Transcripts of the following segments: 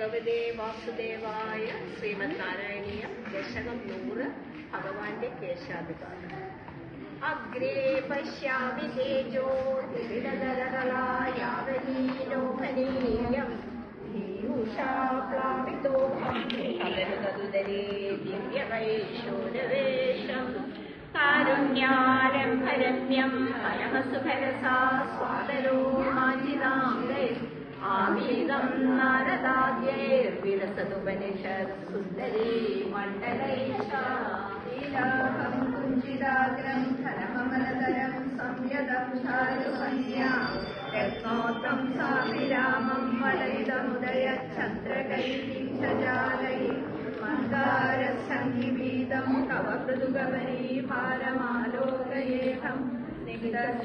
ഭഗവതേ വാസുദേവായ ശ്രീമദ് നാരായണീയം ദശകം നൂറ് ഭഗവാന്റെ കേശാധികാരം അഗ്രേ പശ്യാമി തേജോ യാവനീലോഭനീയം ീയൂഷാപ്ലാവിതോഹം കവരുതതുദരേ ദിവ്യവൈശോരവേഷം കാരുണ്യാരംഭരമ്യം പരമസുഭരസാ സ്വാതരോ മാഞ്ചിതാംഗേ ആമീതം ललाद्यैर्विरसदुपनिषत् सुन्दरी मण्डलैषा लीलाहं कुञ्चिदाग्रं धनममलतरं संयदं शारुकन्या यत्नोत्तं साभिरामं वलयितमुदयच्छन्द्रकैतिञ्चजालै हृद्यं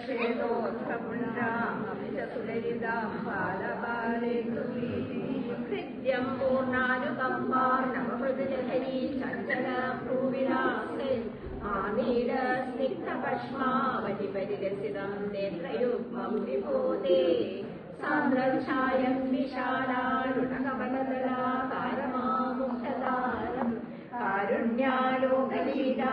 हृद्यम्बर्णानुकम्बा नृतजहरी चूविलासे आमीड स्निग्धपष्मावति परिरसितं नेन्द्रयुपोदे सान्द्रं सायं विशादलाकारमामुखतारम् कारुण्यालोकलीडा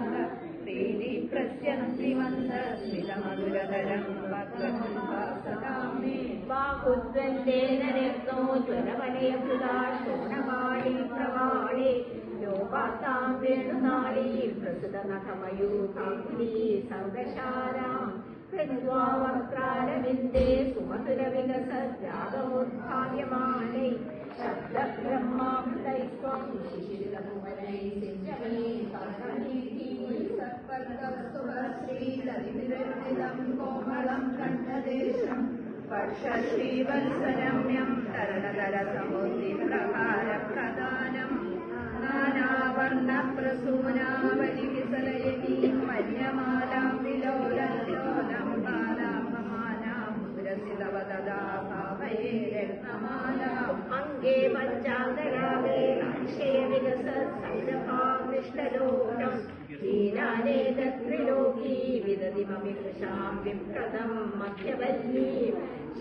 श्रीमन्दिलमोद्वन्देन शोणवाणी प्रवाणे लोपातां वेणुनाली प्रसुतनखमयूकाङ्ली सर्गशालां प्रवर्त्रारविन्दे सुमधुरविलस रागवोद्भार्यमाणै शब्दब्रह्मामृतैस्वामिलं वनैः ശ്രീലതിവിരുണിതം കോമളം കണ്ഠദേശം വർഷശ്രീവത്സരമ്യം തരണതരസമുദ്രി പ്രകാരപ്രദാനം നാനാവർണപ്രസൂനാവലി വിസലയനീം മന്യമാലാം വിലോലലോലം ബാലാഭമാനാം മുരസിതവദാ ഭാവയേ രത്നമാലാം അംഗേ പഞ്ചാംഗരാഗേ विप्रदम् मध्यवल्ली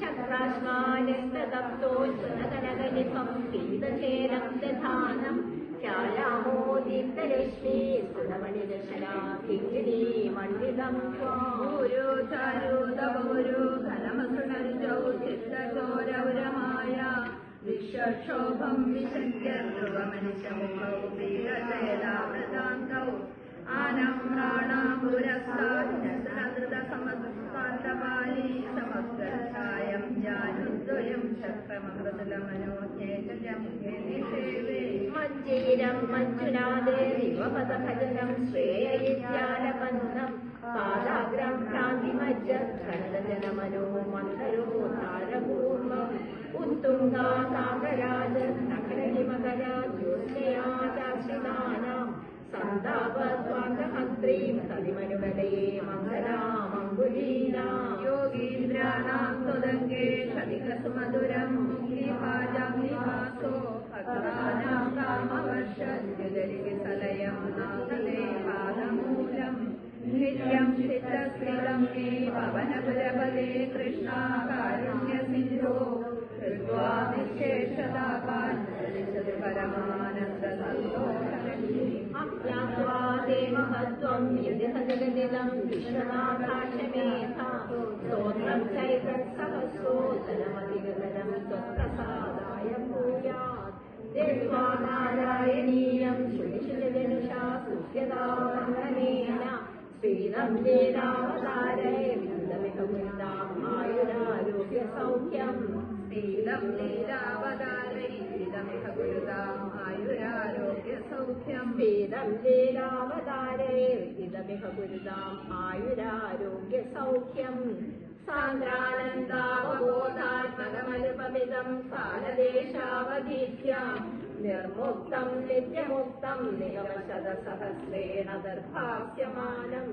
शक्राश्मालिस्तदं तु संस्कृतचेलं च धानं ख्यायामो दीर्घलक्ष्मी स्थुटमणिदशला किञ्चिणी मण्डिलं कौरो चरोधौ चित्तगौरौरहाय मज्जीरं मञ्जुनादेवि वपदभजनं श्रेय इत्यालपन्नं पादाग्रं भ्रान्तिमज्ज खण्डजनमनो परमानन्द्रोह आज्ञात्वा देव त्वं यदि हिलं विषमाकाशमेधा चैतत्सह सोदनमतिगतनं च प्रसादाय भूयात्। देधा नारायणीयं श्रीशिलनुषा सुख्यतावतारै नन्दमिह मय സൗഖ്യം സ്ഥിരം ലീലാവതാരയിതമേഹ ഗുരുതാം ആയുരാരോഗ്യ സൗഖ്യം വേദം ലീലാവതാരയിതമേഹ ഗുരുതാം ആയുരാരോഗ്യ സൗഖ്യം സാന്ദ്രാനന്ദാവബോധാത്മകമനുപമിതം കാലദേശാവധീത്യാം നിർമുക്തം നിത്യമുക്തം നിഗമശതസഹസ്രേണ ദർഭാസ്യമാനം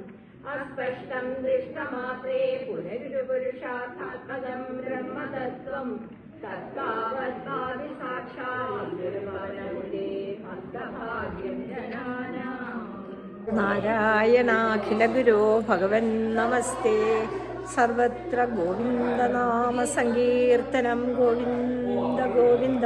അസ്പഷ്ടം ദൃഷ്ടമാത്രേ साक्षात्मजम् ब्रह्मतत्त्वम् നാരായണാഖിലഗുരോ ഭഗവൻ നമസ്തേ. സർവത്ര ഗോവിന്ദനാമസങ്കീർത്തനം ഗോവിന്ദ ഗോവിന്ദ.